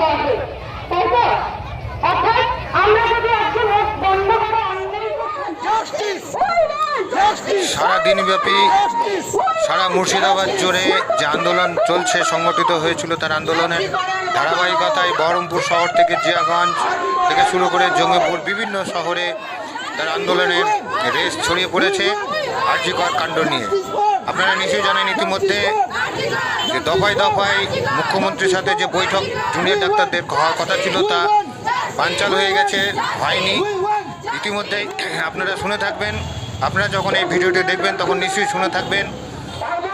সমদহে তাই তো অর্থাৎ আমরা যদি একজন ওট বন্ধ করে অন্যায় সারা সারা মুর্শিদাবাদ জুড়ে যে আন্দোলন চলছে সংগঠিত হয়েছিল তার আন্দোলনের ধারাবাহিকতায় বহরমপুর শহর থেকে জিয়াগঞ্জ থেকে শুরু করে জঙ্গিপুর বিভিন্ন শহরে তার আন্দোলনের রেস ছড়িয়ে পড়েছে। আর্যিকর কাণ্ড নিয়ে। আপনারা নিশ্চয়ই জানেন ইতিমধ্যে যে দফায় দফায় মুখ্যমন্ত্রীর সাথে যে বৈঠক জুনিয়র ডাক্তারদের হওয়ার কথা ছিল, তা বানচাল হয়ে গেছে, হয়নি। ইতিমধ্যেই আপনারা শুনে থাকবেন, আপনারা যখন এই ভিডিওটি দেখবেন, তখন নিশ্চয়ই শুনে থাকবেন।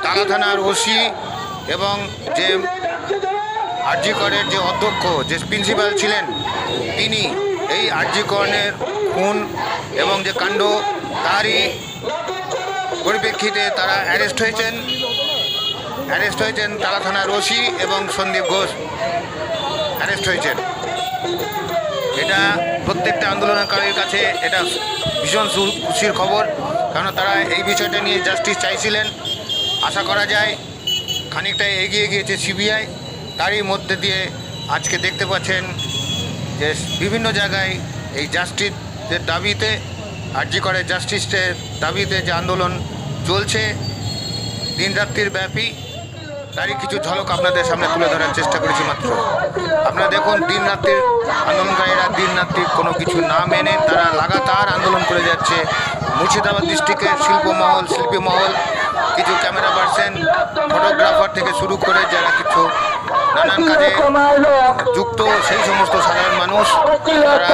তালা থানার ওসি এবং যে আরজি করের যে অধ্যক্ষ, যে প্রিন্সিপাল ছিলেন, তিনি এই আরজি করণের খুন এবং যে কাণ্ড, তারই পরিপ্রেক্ষিতে তারা অ্যারেস্ট হয়েছেন। অ্যারেস্ট হয়েছেন তালা থানার ওসি এবং সন্দীপ ঘোষ। অ্যারেস্ট হয়েছেন। এটা প্রত্যেকটা আন্দোলনকারীর কাছে এটা ভীষণ খুশির খবর কারণ তারা এই বিষয়টা নিয়ে জাস্টিস চাইছিলেন। আশা করা যায় খানিকটা এগিয়ে গিয়েছে সিবিআই তারই মধ্যে দিয়ে আজকে দেখতে পাচ্ছেন যে বিভিন্ন জায়গায় এই জাস্টিসের দাবিতে, আর্জি করে জাস্টিসের দাবিতে যে আন্দোলন চলছে। দিনরাত্রির ব্যাপী। তারই কিছু ঝলক আপনাদের সামনে তুলে ধরার চেষ্টা করেছি মাত্র। আপনারা দেখুন দিন রাত্রির আন্দোলনকারীরা দিন রাত্রির কোনো কিছু না মেনে তারা লাগাতার আন্দোলন করে যাচ্ছে। মুর্শিদাবাদ ডিস্ট্রিক্টের শিল্পমহল শিল্পী মহল কিছু ক্যামেরা পার্সন, ফটোগ্রাফার থেকে শুরু করে যারা কিছু নানান কাজে যুক্ত, সেই সমস্ত সাধারণ মানুষ, তারা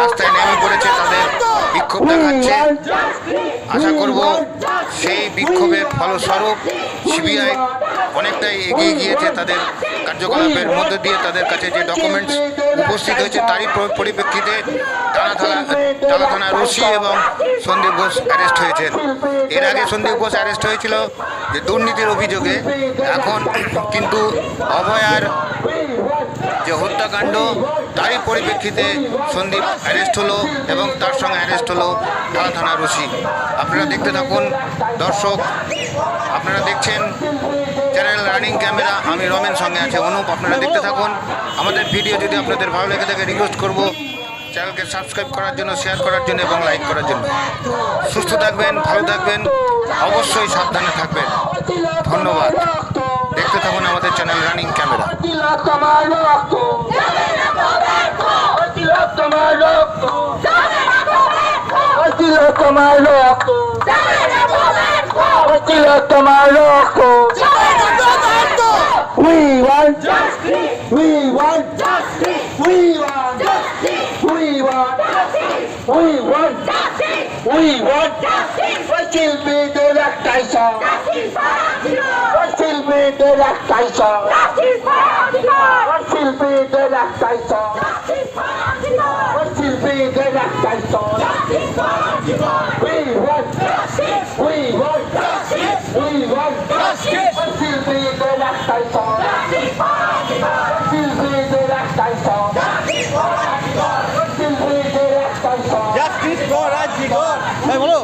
রাস্তায় নেমে পড়েছে তাদের দেখাচ্ছে আশা করব সেই বিক্ষোভের ফলস্বরূপ সিবিআই অনেকটাই এগিয়ে গিয়েছে তাদের কার্যকলাপের মধ্যে দিয়ে তাদের কাছে যে ডকুমেন্টস উপস্থিত হয়েছে তারই পরিপ্রেক্ষিতে টানা থানা ওসি এবং সন্দীপ ঘোষ অ্যারেস্ট হয়েছেন। এর আগে সন্দীপ ঘোষ অ্যারেস্ট হয়েছিল যে দুর্নীতির অভিযোগে। এখন কিন্তু অভয়ার যে হত্যাকাণ্ড, তারই পরিপ্রেক্ষিতে সন্দীপ অ্যারেস্ট হলো এবং তার সঙ্গে অ্যারেস্ট হলো থানা থানার ওসি আপনারা দেখতে থাকুন, দর্শক, আপনারা দেখছেন চ্যানেল রানিং ক্যামেরা আমি রমেন সঙ্গে আছে। অনুপ, আপনারা দেখতে থাকুন। আমাদের ভিডিও যদি আপনাদের ভালো লেগে থাকে রিকোয়েস্ট করব চ্যানেলকে সাবস্ক্রাইব করার জন্য শেয়ার করার জন্য এবং লাইক করার জন্য। সুস্থ থাকবেন, ভালো থাকবেন, অবশ্যই সাবধানে থাকবেন। ধন্যবাদ। দেখতে থাকুন আমাদের channel running camera We want justice. We want justice. We want justice. We want justice. We want justice. We want justice. Wajil মেয়েদের একটাই সব Wajil মেয়েদের একটাই সব Wajil মেয়েদের একটাই সব Wajil মেয়েদের একটাই সব We want justice. We want justice. We want justice. What will be Wajil মেয়েদের একটাই সব Wajil মেয়েদের একটাই সব Wajil মেয়েদের একটাই সব জাস্টিস ফর রাজ্যিকর ভাই বলো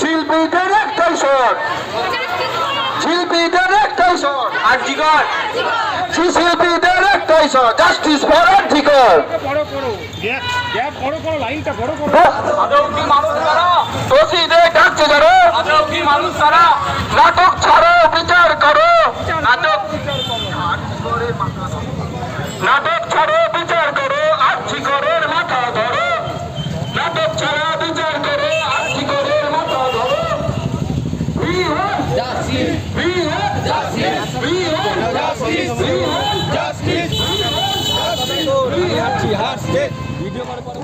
শিল্পীদের একটাই শট শিল্পীদের একটাই শট আর্জিকর শিল্পীদের একটাই শট জাস্টিস ফর করো করো ডাকছে যারা নাটক ছাড়ো বিচার করো নাটক নাটক ভিডিও করে